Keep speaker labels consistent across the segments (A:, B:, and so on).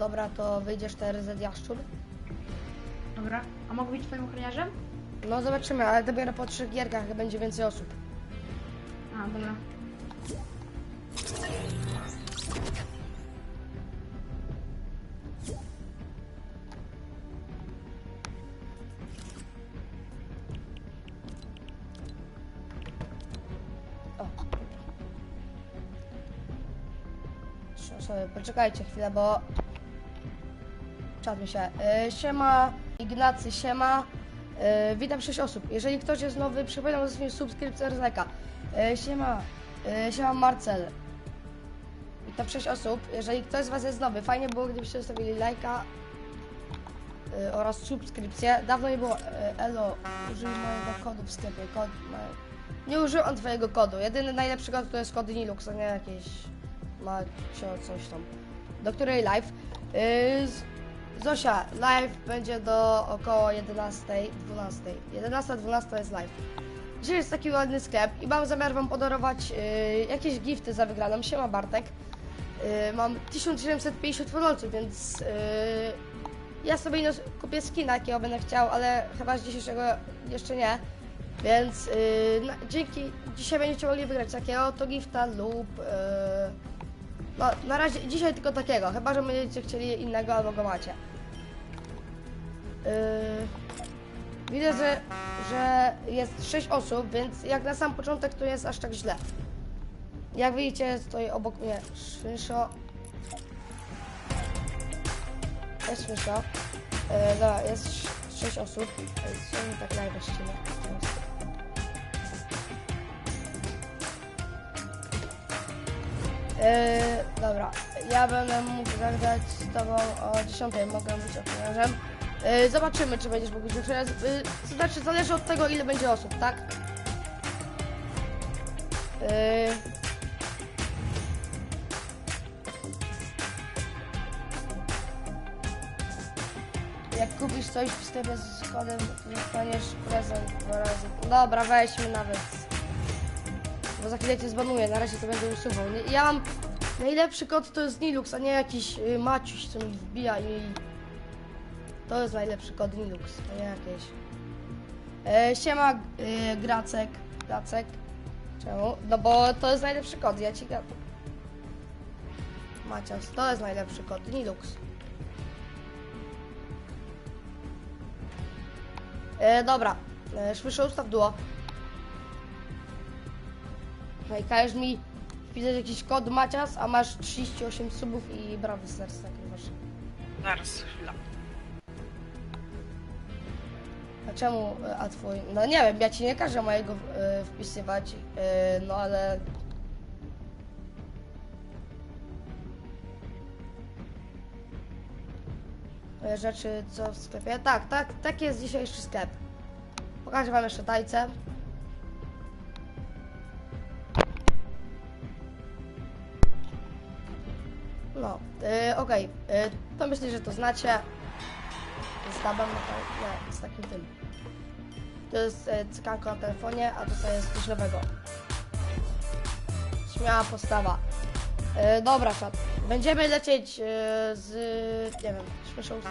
A: Dobra, to wyjdziesz TRZ Jaszczur.
B: Dobra. A mogę być twoim ochroniarzem?
A: No zobaczymy, ale dopiero po trzech gierkach będzie więcej osób.
B: A, dobra.
A: Poczekajcie chwilę, bo... Się. Yy, siema, Ignacy, siema. Yy, witam 6 osób. Jeżeli ktoś jest nowy, przypominam o zostawieniu subskrypcji Ryzeka. Yy, siema, siema Marcel. Witam 6 osób. Jeżeli ktoś z Was jest nowy, fajnie było, gdybyście zostawili lajka oraz subskrypcję. Dawno nie było. Elo, użyj mojego kodu w sklepie. Kod, ma- nie użyłam twojego kodu. Jedyny najlepszy kod to jest kod Nilux, a nie jakieś Macio coś tam. Do której live? Yy, Zosia, live będzie do około 11, 12. 11, 12 jest live. Dzisiaj jest taki ładny sklep i mam zamiar wam podarować yy, jakieś gifty za wygraną. Siema Bartek. Yy, mam 1750 funolców, więc yy, ja sobie no, kupię skina, jakiego będę chciał, ale chyba z dzisiejszego jeszcze nie. Więc yy, na, dzięki dzisiaj będziecie mogli wygrać takiego to gifta lub yy, no na razie dzisiaj tylko takiego, chyba że będziecie chcieli innego albo go macie. Yy, widzę, że, że jest 6 osób, więc jak na sam początek to jest aż tak źle. Jak widzicie, stoi obok mnie Szyszo. Jest Szyszo. Yy, dobra, jest 6 osób. Są tak najwłaściwie. Yy, dobra, ja będę mógł zagrać z tobą o 10, mogę być ochroniarzem. Yy, zobaczymy, czy będziesz mógł być ochroniarzem. Yy, znaczy, zależy od tego, ile będzie osób, tak? Yy, jak kupisz coś w sklepie z kodem, to dostaniesz prezent dwa razy. Dobra, weźmy nawet. Bo za chwilę cię zbanuję, na razie to będę usuwał. Ja mam najlepszy kod to jest Nilux, a nie jakiś y, Maciuś, co mi wbija i... To jest najlepszy kod Nilux, a nie jakieś. E, siema y, Gracek, Gracek. Czemu? No bo to jest najlepszy kod, ja ci gadam. Macias, to jest najlepszy kod Nilux. E, dobra, e, słyszę ustaw duo. No i każesz mi wpisać jakiś kod Macias, a masz 38 subów i brawy serc nagrywasz.
C: Zaraz, chwila.
A: A czemu, e, a twój? No nie wiem, ja ci nie każę mojego e, wpisywać, e, no ale... E, Rzeczy co w sklepie? Tak, tak, tak jest dzisiejszy sklep. Pokażę wam jeszcze tajce. No, e, okej, e, to myślę, że to znacie. Z tabem, nie, z takim tym. To jest e, cykanko na telefonie, a tutaj jest coś nowego. Śmiała postawa. Dobra, czat. Będziemy lecieć z... nie wiem, śmieszę usta.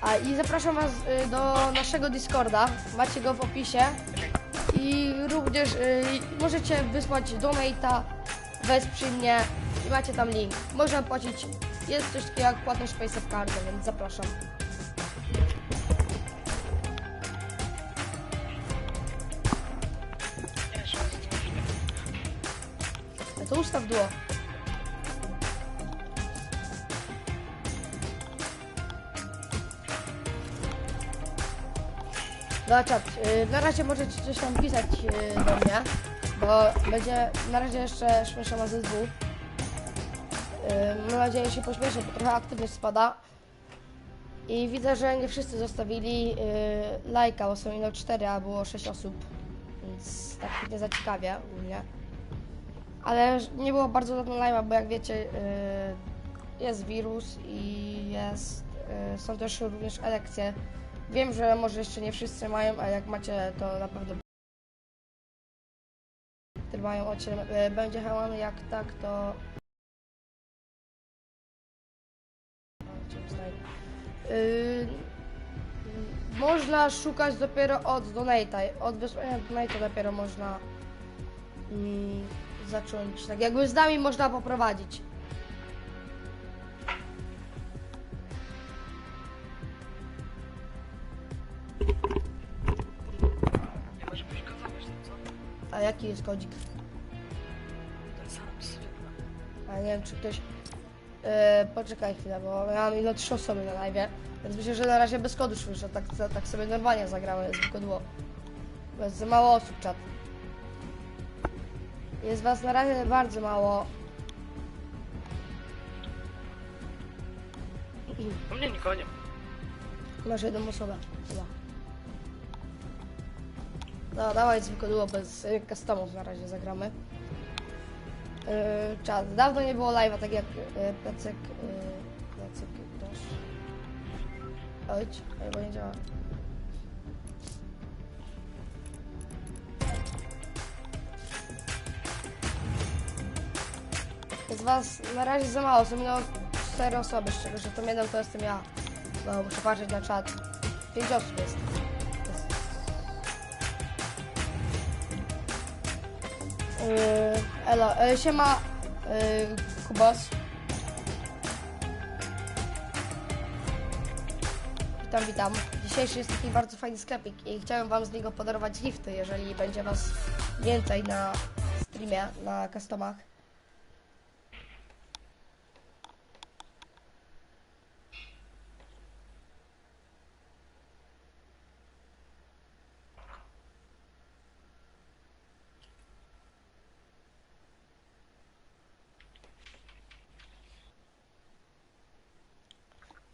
A: A i zapraszam Was do naszego Discorda. Macie go w opisie. I również y, możecie wysłać donate'a, wesprzyj mnie i macie tam link. Można płacić, jest coś takiego jak płatność Space of Card, więc zapraszam. To ustaw duo. Dobra, czat, y, na razie możecie coś tam pisać y, do mnie, bo będzie na razie jeszcze śmiesza ma ZW. Y, Mam nadzieję, że się pośmieszę, bo trochę aktywność spada. I widzę, że nie wszyscy zostawili y, lajka, bo są ino 4, a było 6 osób. Więc tak nie zaciekawia ogólnie. Ale nie było bardzo dawno live'a, bo jak wiecie, y, jest wirus i jest, są też również elekcje. Wiem, że może jeszcze nie wszyscy mają, a jak macie, to na pewno mają 7, e, będzie Hełany, jak tak, to... Yy, można szukać dopiero od donate'a. Od wysłania donate'a dopiero można mm, zacząć. Tak jakby z nami można poprowadzić. Jaki jest kodzik? A nie wiem, czy ktoś... Yy, poczekaj chwilę, bo ja mam ino trzy osoby na live, więc myślę, że na razie bez kodu słyszę, tak, tak sobie normalnie zagramy, zwykłe duo. Bo jest za mało osób, czat. Jest was na razie bardzo mało.
C: U mnie nikogo nie ma.
A: Masz jedną osobę, chyba. No, dawaj zwykłe duo bez y, customów na razie zagramy. Yy, czat. Dawno nie było live'a, tak jak yy, Plecek... Yy, plecek też. Oj, oj, bo nie działa. Jest was na razie za mało, są no cztery osoby, z czego że tą jedną to jestem ja. No, muszę patrzeć na czat. Pięć osób jest. jest. Yy, elo, yy, siema yy, Kubos. Witam, witam. Dzisiejszy jest taki bardzo fajny sklepik i chciałem wam z niego podarować gifty, jeżeli będzie was więcej na streamie, na customach.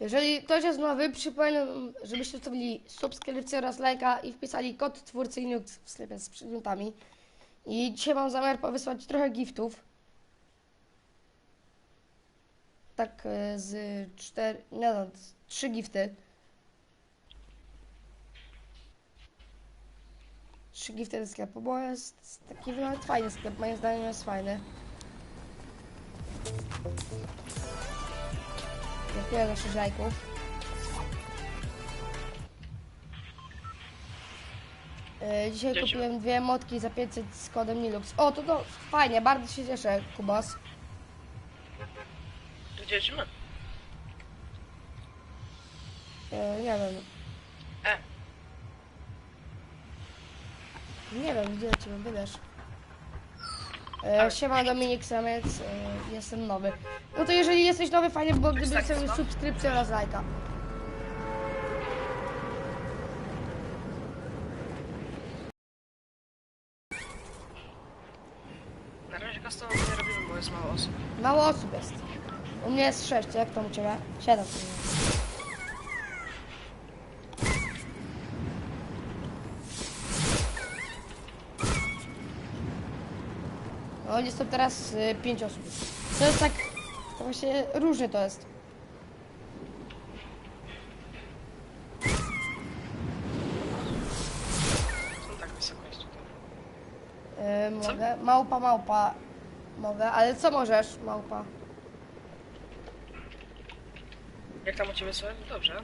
A: Jeżeli ktoś jest nowy, przypominam, żebyście zostawili subskrypcję oraz lajka i wpisali kod twórcy Linux w sklepie z przedmiotami. I dzisiaj mam zamiar powysłać trochę giftów. Tak e, z cztery, nie no, trzy gifty. Trzy gifty do sklepu, bo jest taki nawet fajny sklep, moim zdaniem jest fajny. Dziękuję za 6 lajków. Yy, dzisiaj kupiłem dwie motki za 500 z kodem Nilux. O, to to fajnie, bardzo się cieszę, Kubas.
C: Gdzie?
A: Yy, nie wiem,
C: E,
A: nie wiem, gdzie lecimy, wybierz.
C: Tak.
A: siema Dominik Samiec, yy, jestem nowy. No to jeżeli jesteś nowy, fajnie by było, gdybyś
C: tak,
A: sobie subskrypcję oraz lajka.
C: na razie customów nie robimy, bo jest mało osób.
A: Mało osób jest. U mnie jest 6, jak tam u Ciebie? 7. No jest to teraz 5 osób. To jest tak, to właśnie różnie to jest.
C: Są tak wysoko jest tutaj. Co?
A: mogę? Małpa, małpa. Mogę, ale co możesz, małpa?
C: Jak tam u ciebie słychać? Dobrze.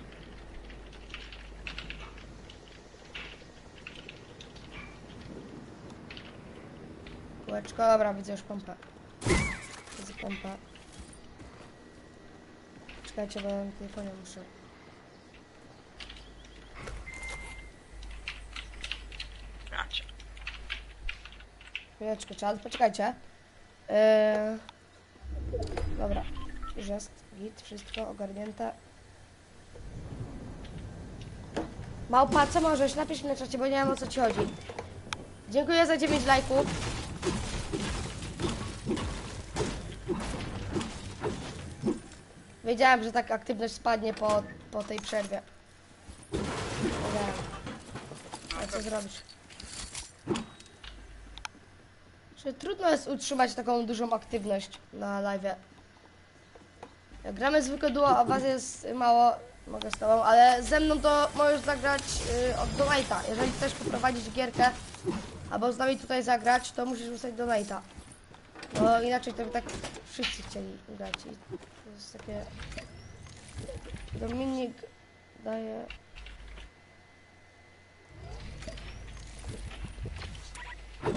A: Kółeczko, dobra, widzę już pompę. Widzę pompę. Czekajcie, bo ja na telefonie muszę. Chwileczkę, czas, poczekajcie. Yy... Dobra, już jest git, wszystko ogarnięte. Małpa, co możesz? Napisz mi na czacie, bo nie wiem o co ci chodzi. Dziękuję za 9 lajków. Wiedziałem, że tak aktywność spadnie po, po tej przerwie. Wiedziałem. Ale co zrobisz? Że trudno jest utrzymać taką dużą aktywność na live. Jak gramy zwykłe duo, a was jest mało, mogę z tobą, ale ze mną to możesz zagrać y, od donate'a. Jeżeli chcesz poprowadzić gierkę, albo z nami tutaj zagrać, to musisz wysłać donate'a. Bo inaczej to by tak wszyscy chcieli grać jest takie... Dominik daje...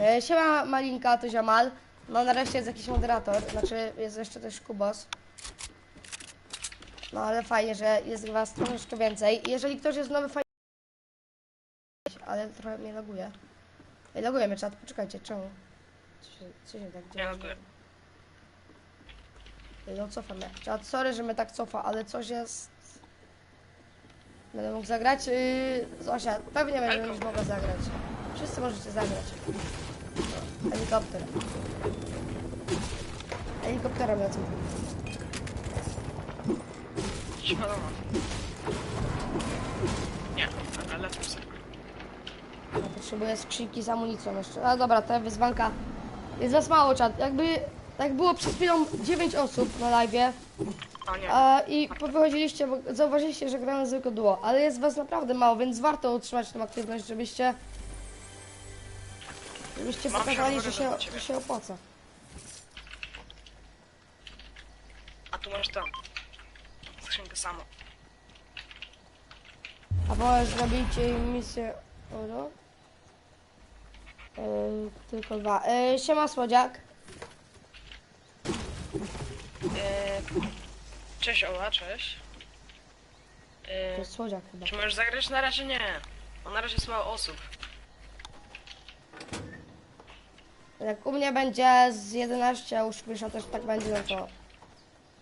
A: E, Siema Malinka, to Jamal. No nareszcie jest jakiś moderator, znaczy jest jeszcze też Kubos. No ale fajnie, że jest was troszeczkę więcej. Jeżeli ktoś jest nowy, fajnie. Ale trochę mnie loguje. Ej, loguje mnie czat, poczekajcie, czemu? Co się, co się tak dzieje?
C: Ja
A: No cofa mnie. Czat, sorry, że mnie tak cofa, ale coś jest... Będę mógł zagrać? Yy, Zosia, pewnie będę już mogła zagrać. Wszyscy możecie zagrać. Helikopter. Helikopterem lecą.
C: Świadomo. Nie, ale lecę sobie.
A: Potrzebuję skrzynki z amunicją jeszcze. A dobra, ta wyzwanka jest za mało czat. Jakby tak było przed chwilą 9 osób na live
C: A nie,
A: a, i wychodziliście, bo zauważyliście, że gramy zwykłe duo, ale jest was naprawdę mało, więc warto utrzymać tę aktywność, żebyście żebyście
C: Mam
A: pokazali, że się,
C: do ciebie.
A: że się opłaca.
C: a tu masz tam. Skrzynkę samo.
A: A możesz zrobić jej misję Oro? Yy, tylko dwa. Yy, siema Słodziak.
C: Eee, cześć Ola, cześć.
A: To
C: Eee,
A: jest Słodziak chyba.
C: czy możesz zagrać? Na razie nie. Bo na razie jest mało osób.
A: Jak u mnie będzie z 11, a u Szpysza też tak będzie, no to...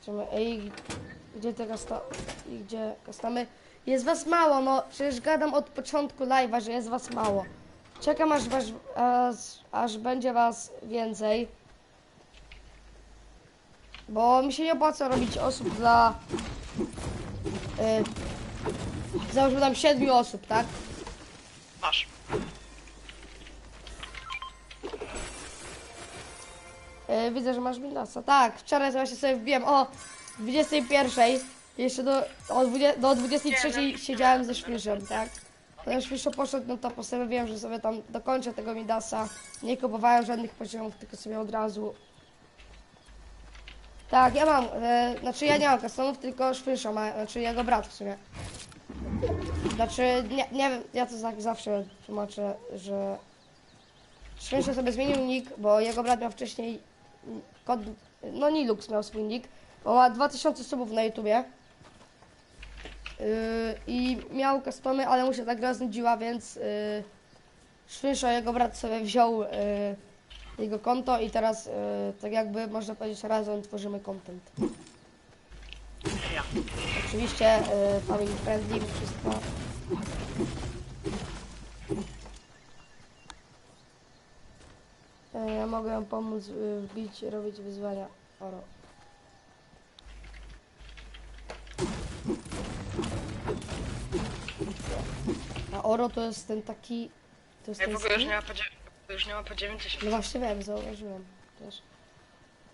A: Zobaczymy. Ej, gdzie te kasta... i Gdzie kastamy? Jest was mało, no przecież gadam od początku live'a, że jest was mało. Czekam aż, was, aż, aż będzie was więcej. Bo mi się nie opłaca robić osób dla... Yy, załóżmy tam 7 osób, tak?
C: Masz.
A: E, widzę, że masz Windowsa. Tak, wczoraj właśnie sobie wbiłem o 21. Jeszcze do, o 20, do 23 siedziałem ze Szpiszem, tak? Potem Szpiszo poszedł, no to postanowiłem, że sobie tam dokończę tego Midasa. Nie kupowałem żadnych poziomów, tylko sobie od razu. Tak, ja mam, e, znaczy ja nie mam customów, tylko Szpiszo ma, znaczy jego brat w sumie. Znaczy, nie, nie wiem, ja to tak zawsze tłumaczę, że Szpiszo sobie zmienił nick, bo jego brat miał wcześniej kod, no Nilux miał swój nick, bo ma 2000 subów na YouTubie. Yy, I miał customy, ale mu się ta gra znudziła, więc yy, jego brat sobie wziął yy, jego konto i teraz yy, tak jakby można powiedzieć razem tworzymy content.
C: Ja.
A: Oczywiście yy, family friendly, wszystko. Yy, Ja mogę pomóc yy, wbić, robić wyzwania. Oro. A Oro to jest ten taki... To jest
C: Ja
A: ten
C: w ogóle już
A: skin?
C: nie ma już nie ma po 90.
A: No właśnie wiem, zauważyłem też.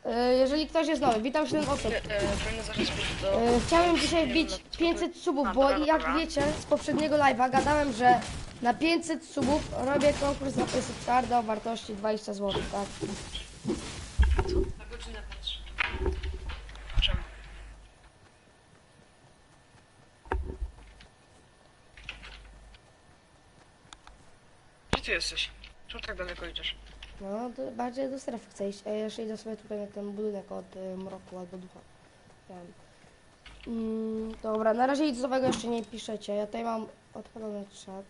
A: Yy, jeżeli ktoś jest nowy, witam 7 osób.
C: E, e, powinno zacząć być do...
A: Chciałem dzisiaj
C: no,
A: 500 subów, bo jak wiecie z poprzedniego live'a gadałem, że na 500 subów robię konkurs na PS Carda o wartości 20 zł, tak?
C: Na godzinę patrz. Czemu? Gdzie ty jesteś? Czemu tak daleko idziesz?
A: No, to bardziej do strefy chcę iść. Ja jeszcze idę sobie tutaj na ten budynek od y, mroku albo ducha. Mm, dobra, na razie nic nowego jeszcze nie piszecie. Ja tutaj mam odpalony czat.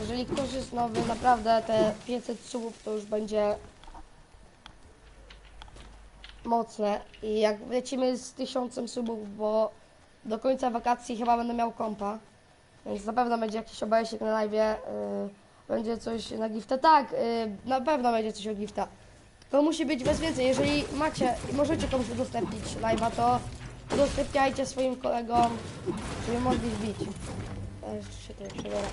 A: Jeżeli ktoś jest nowy, naprawdę te 500 subów to już będzie mocne. I jak lecimy z 1000 subów, bo do końca wakacji chyba będę miał kompa. Więc na pewno będzie jakiś obejściek na live. Yy, będzie coś na gifta. Tak, yy, na pewno będzie coś o gifta. To musi być bez więcej. Jeżeli macie i możecie komuś udostępnić live'a, to udostępniajcie swoim kolegom, żeby mogli wbić. Ja jeszcze się tutaj przebiorę.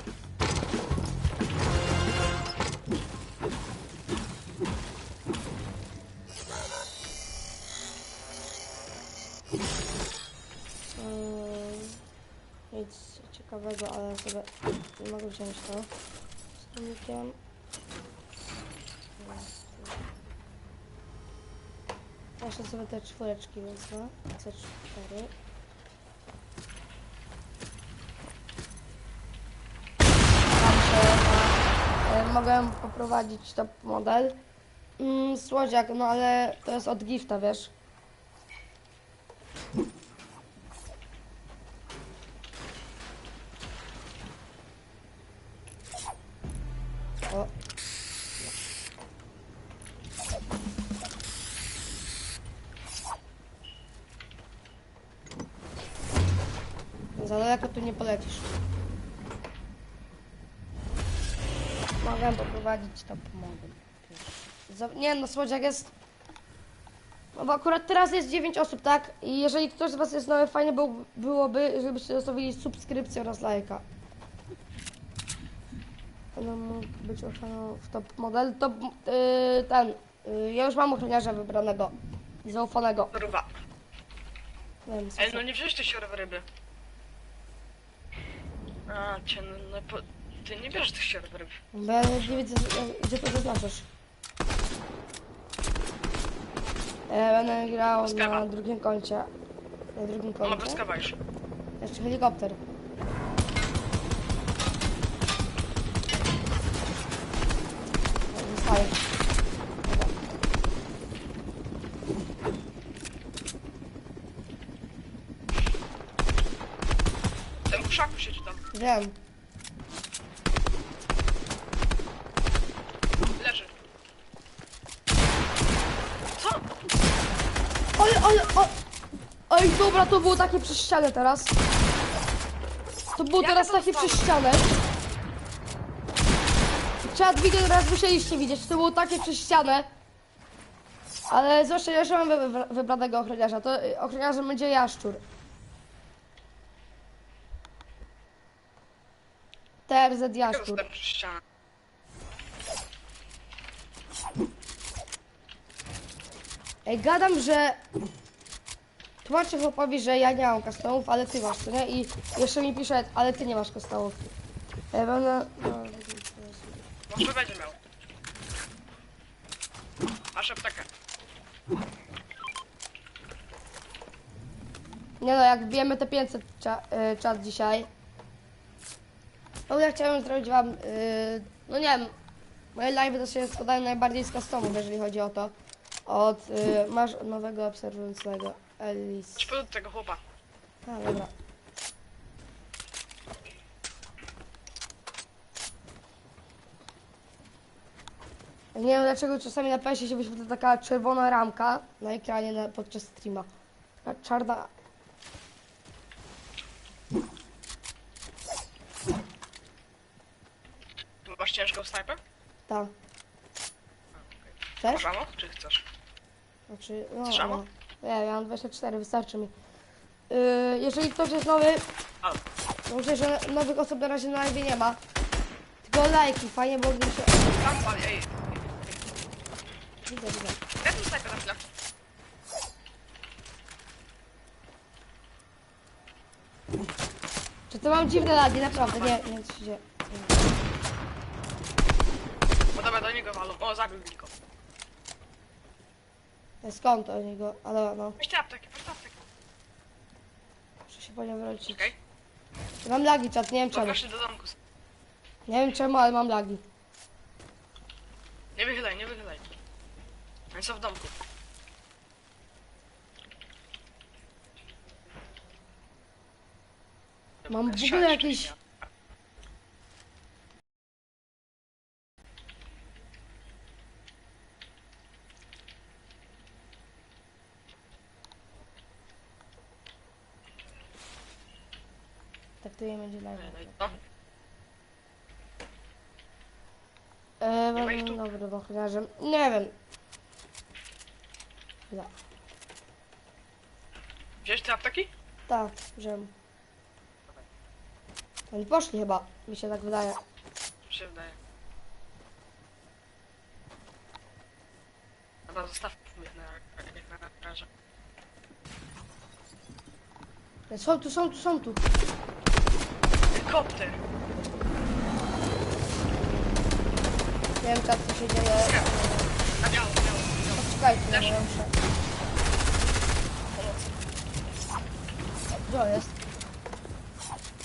A: Yy, Nic ciekawego, ale sobie nie mogę wziąć to pomnikiem. Jeszcze sobie te czwóreczki wezmę. C4. E, mogę poprowadzić top model. Mm, słodziak, no ale to jest od gifta, wiesz. Za daleko tu nie polecisz. Mogę poprowadzić to pomogę. Nie no, słodziak jest... No bo akurat teraz jest 9 osób, tak? I jeżeli ktoś z was jest nowy, fajnie był, byłoby, żebyście zostawili subskrypcję oraz lajka. Będę mógł być ochroną w top model. To yy, ten... Yy, ja już mam ochroniarza wybranego. i Zaufanego.
C: Kurwa.
A: Nie wiem,
C: no nie wziąłeś tych ryby. A, cię, no, no po... Ty nie bierzesz tych ryb.
A: Bo ja nie widzę, e, gdzie to zaznaczasz. Ja będę grał
C: Skawa.
A: na drugim koncie. Na drugim
C: Mama
A: koncie.
C: brskawa już.
A: Jeszcze helikopter. Wiem.
C: Leży. Co?
A: Oj, oj, oj. Oj, dobra, to było takie przez ścianę teraz. To było
C: Jak
A: teraz
C: to
A: takie
C: zostało?
A: przez ścianę. Czad widzę, teraz musieliście widzieć. To było takie przez ścianę. Ale zwłaszcza ja już mam wy, wy, wybranego ochroniarza. To y, ochroniarzem będzie jaszczur. TRZ
C: Ja
A: jaszczur.
C: ścianę.
A: Ej, gadam, że... Tłumaczę chłopowi, że ja nie mam customów, ale ty masz, co nie? I jeszcze mi pisze, ale ty nie masz customów. Ja będę... No,
C: Może będzie miał. Masz aptekę.
A: Nie no, jak wbijemy te 500 cza, y, czat dzisiaj. No ja chciałem zrobić wam, y, no nie wiem, moje live to się składają najbardziej z customów, jeżeli chodzi o to. Od, y, masz nowego obserwującego, Elis.
C: Chodź pod tego chłopa.
A: A, dobra. Nie wiem dlaczego czasami na PS się wyświetla taka czerwona ramka na ekranie na, podczas streama. Taka czarna.
C: Masz ciężką snajpę?
A: Ta. Chcesz?
C: Masz ammo? Czy chcesz?
A: Znaczy, no,
C: Chcesz ammo?
A: no. Nie, ja mam 24, wystarczy mi. Yy, jeżeli ktoś jest nowy,
C: A,
A: to myślę, że nowych osób na razie na live nie ma. Tylko lajki, fajnie, bo gdy się...
C: tam pali, ej.
A: Widzę, widzę.
C: Ja tu snajpę na chwilę.
A: Czy to mam dziwne lagi, naprawdę, nie, nie wiem co się dzieje.
C: Bo dobra, do niego walą. O, zabił wilko.
A: Skąd oni go, ale no,
C: Weź tę aptekę, weź
A: muszę się po nią wrócić.
C: Czekaj.
A: Mam lagi, czat, nie wiem czemu.
C: weszli do domku.
A: Nie wiem czemu, ale mam lagi.
C: Nie wychylaj, nie wychylaj. Oni są w domku.
A: Mam w ogóle jakieś...
C: wcześniej.
A: Tak to nie będzie live.
C: No,
A: E,
C: Nie ma ich
A: będę
C: tu?
A: ochroniarzem. Nie wiem. Ja.
C: wziąłeś te apteki?
A: Tak, że... Oni poszli chyba, mi się tak wydaje.
C: Mi się wydaje. Dobra, zostawmy na, na razie.
A: Są tu, są tu, są tu
C: helikopter.
A: Nie wiem tak co się dzieje.
C: A miał, miał, miał.
A: Poczekajcie, ja muszę. Gdzie jest?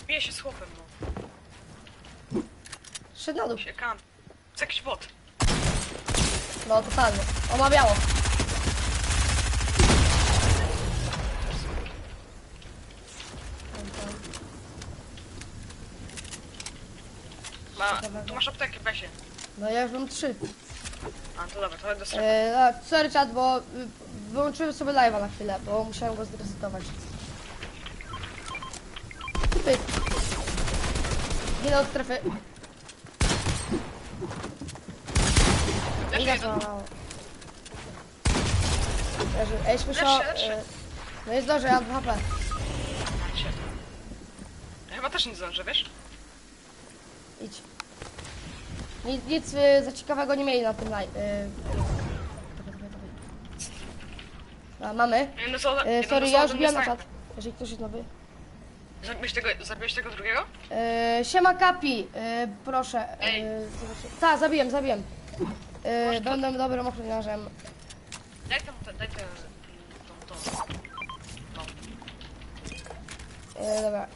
C: Bije się z chłopem, no.
A: Szedł na dół.
C: Się jakiś bot.
A: No, totalnie. O,
C: ma. Tu masz aptekę, weź się.
A: No ja już mam trzy.
C: A, to dobra, to do strefy.
A: E, no, sorry czat, bo y, wyłączyłem sobie live'a na chwilę, bo musiałem go zresetować. Pyk. Idę od strefy.
C: Jeden.
A: za... Leży. Ej, słyszał...
C: Lepszy, lepszy.
A: e, No jest dobrze, ja mam 2 HP.
C: Ja chyba też nie zdążę, wiesz?
A: Idź. Nic, nic y, za ciekawego nie mieli na tym live. Y... A, mamy.
C: Jeden solo,
A: E,
C: jeden
A: sorry,
C: solo
A: ja już wbijam
C: mnie
A: na
C: snajper.
A: czat. Jeżeli ktoś jest nowy.
C: Zabiłeś tego, zabiłeś tego drugiego?
A: E, siema Kapi, e, proszę.
C: Ej.
A: Zobaczcie. tak, zabiłem, zabiłem.
C: To-
A: będę dobrym ochroniarzem.
C: Daj tam, te- daj tę... tą.
A: E, dobra.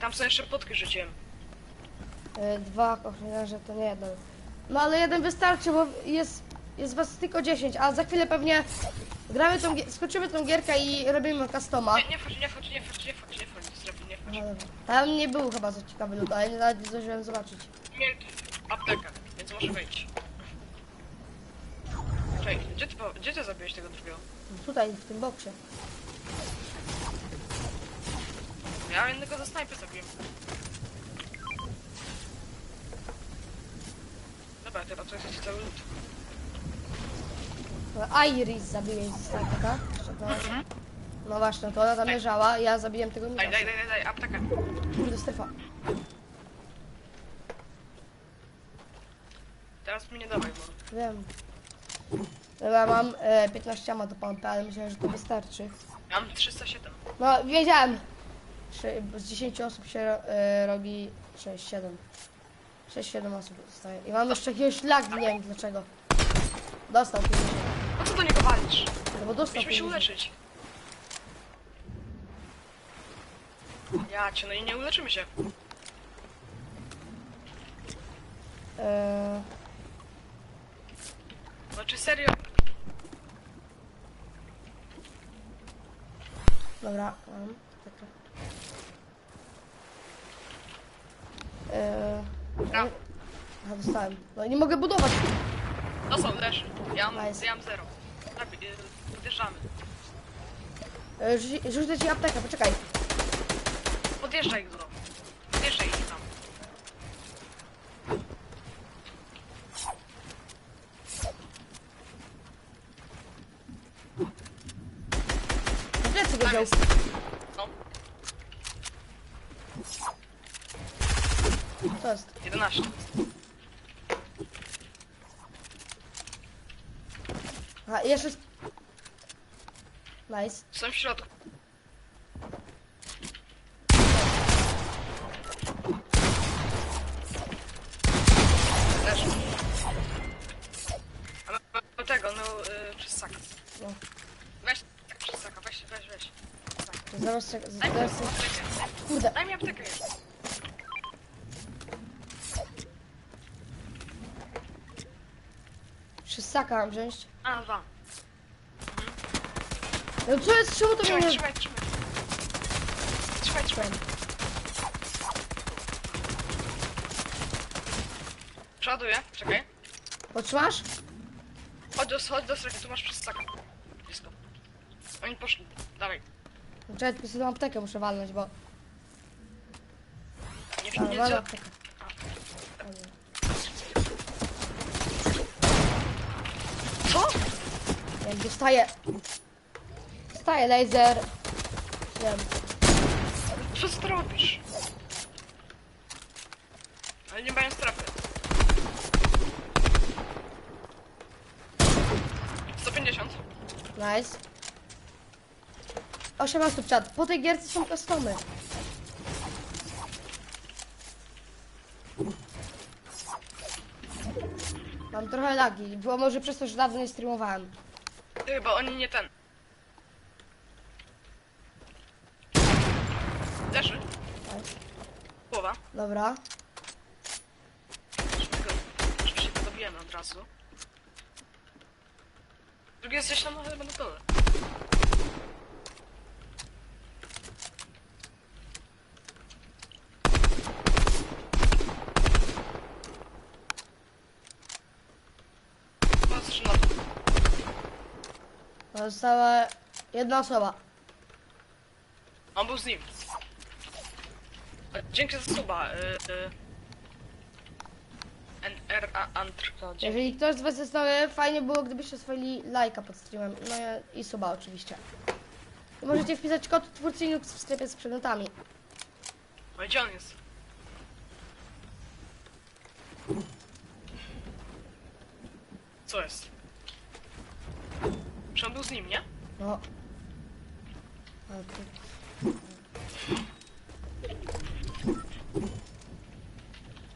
C: Tam są jeszcze potki rzuciłem.
A: E, dwa ochroniarze to nie jeden. No ale jeden wystarczy, bo jest, jest was tylko 10, a za chwilę pewnie gramy tą, skończymy tą gierkę i robimy customa.
C: Nie, nie wchodź, nie wchodź, nie wchodź, nie wchodź, nie wchodź, nie wchodź.
A: No dobra. Tam nie był chyba za ciekawy lud, ale nawet nie zdążyłem zobaczyć.
C: Nie, apteka, więc może wejść. Czekaj, gdzie ty, po- gdzie ty zabiłeś tego drugiego?
A: Tutaj, w tym boksie.
C: Ja jednego za snajpy zabiłem. Dobra, teraz to jest cały lód.
A: Iris zabiłeś z to- No właśnie, to ona tam leżała, ja zabiłem tego
C: Daj, daj, daj, daj, daj.
A: Kurde, strefa.
C: Teraz mi nie dawaj, bo...
A: Wiem. Dobra, mam e, 15 ma do pompy, ale myślałem, że to wystarczy.
C: Ja mam 307.
A: No, wiedziałem. Trzy- bo Z 10 osób się e, robi 6-7. 6-7 osób zostaje. I mam jeszcze jakiegoś lag, nie wiem dlaczego. Dostał 50.
C: Po co do niego walisz?
A: No bo dostał
C: Musimy się
A: 50.
C: uleczyć. Ja cię, no i nie uleczymy się.
A: E,
C: No czy serio?
A: dobra, mam. Taka.
C: Dobra.
A: Aha, dostałem. No i nie mogę budować.
C: No są, leży. Ja mam,
A: Nice.
C: ja mam zero. Y, Podjeżdżamy.
A: E, rzuć- Rzucę ci aptekę, poczekaj.
C: Podjeżdżaj go. Podjeżdżaj ich tam.
A: Na plecy go
C: Tam
A: wziął.
C: jest.
A: To jest.
C: 11.
A: Aha, i jeszcze... jest- Nice.
C: Są w środku. A my tego, no, y, przez saka.
A: No.
C: Weź, tak przez saka, weź, weź, weź. Tak.
A: Zaraz, czek-
C: Daj mi
A: zaraz,
C: aptekę.
A: kurde.
C: Daj mi aptekę.
A: Przy saka mam wziąć.
C: A, dwa.
A: No co jest, czemu to mnie
C: Trzymaj,
A: nie...
C: trzymaj, trzymaj. Trzymaj, trzymaj. Przoduję, czekaj.
A: Potrzymasz?
C: Chodź do, chodź do strefy, tu masz przez saka. Blisko. Oni poszli, dawaj.
A: Czekaj, tylko sobie tą aptekę muszę walnąć, bo...
C: Nie, nie,
A: aptekę.
C: Co?
A: Jak dostaję... Dostaję laser... Wiem.
C: Co ty robisz? Ale nie mają strefy. 150.
A: Nice. 8 osób czat. Po tej gierce są customy. Mam trochę lagi. Było może przez to, że dawno nie streamowałem.
C: Ty, bo oni nie ten. Leży.
A: Nice.
C: Głowa.
A: Dobra.
C: Oczywiście to dobijemy od razu. Drugi jest gdzieś tam chyba na dole. Patrz na to.
A: Została jedna osoba.
C: On był z nim. E, Dzięki za suba. Y, y. NR Antr. to dzięki.
A: Jeżeli ktoś z Was jest nowy, fajnie było, gdybyście swoili lajka pod streamem. No i- i suba oczywiście. I możecie wpisać kod twórcy Linux w sklepie z przedmiotami.
C: No gdzie on jest? Co jest? Czy on był z nim, nie?
A: No. Ale tu-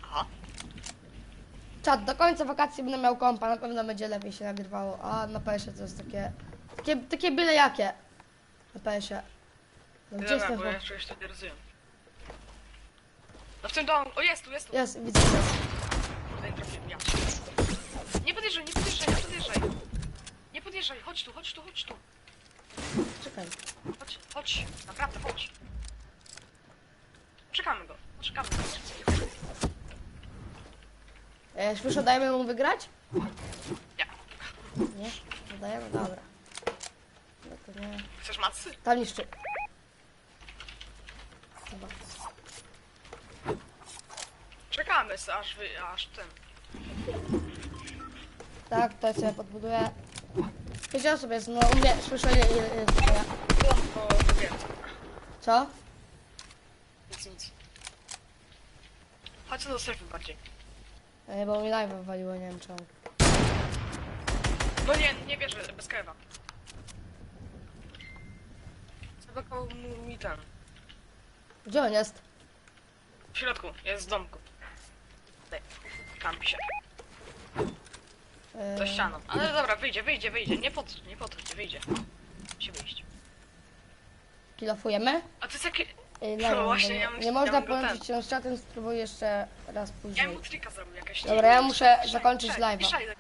C: Aha.
A: Czat, do końca wakacji będę miał kompa, na pewno będzie lepiej się nagrywało. A na PS-ie to jest takie... Takie, takie byle jakie. Na PS-ie. No, gdzie jest
C: Dobra,
A: ten
C: bo ja czegoś tu nie rozumiem. No w tym domu. O, jest tu, jest tu.
A: Jest, widzę. go.
C: Tutaj trafiłem, ja. Nie podjeżdżaj, nie podjeżdżaj, nie podjeżdżaj. Podjeżdżaj, chodź tu, chodź tu, chodź tu.
A: Czekaj.
C: Chodź, chodź, naprawdę chodź. Czekamy go, czekamy go.
A: E, Słyszę, dajemy mu wygrać?
C: Nie.
A: Nie? No dajemy? Dobra. No to nie.
C: Chcesz macy?
A: Tam niszczy. Chyba.
C: Czekamy, aż wy, aż ten.
A: Tak, to sobie podbuduję. Osób jest, no u mnie, słyszę ile, ile jest
C: to wiem.
A: Co?
C: Nic, nic. Chodź do strefy bardziej.
A: E, bo mi live wywaliło, nie wiem czemu.
C: No nie, nie wierzę, bez kewa. Zablokował mu- mi ten.
A: Gdzie on jest?
C: W środku, jest w domku. Kampi się.
A: E,
C: Za ścianą. Ale dobra, wyjdzie, wyjdzie, wyjdzie. Nie pod, nie podchodź, wyjdzie. Musi wyjść.
A: Kilofujemy?
C: A to jest jakie...
A: E,
C: No
A: live
C: właśnie, ja bym-
A: nie
C: ja
A: można
C: bym go
A: połączyć się z czatem, spróbuję jeszcze raz
C: Ja
A: później.
C: mu trika zrobił jakaś...
A: Dobra, ja muszę zakończyć live'a.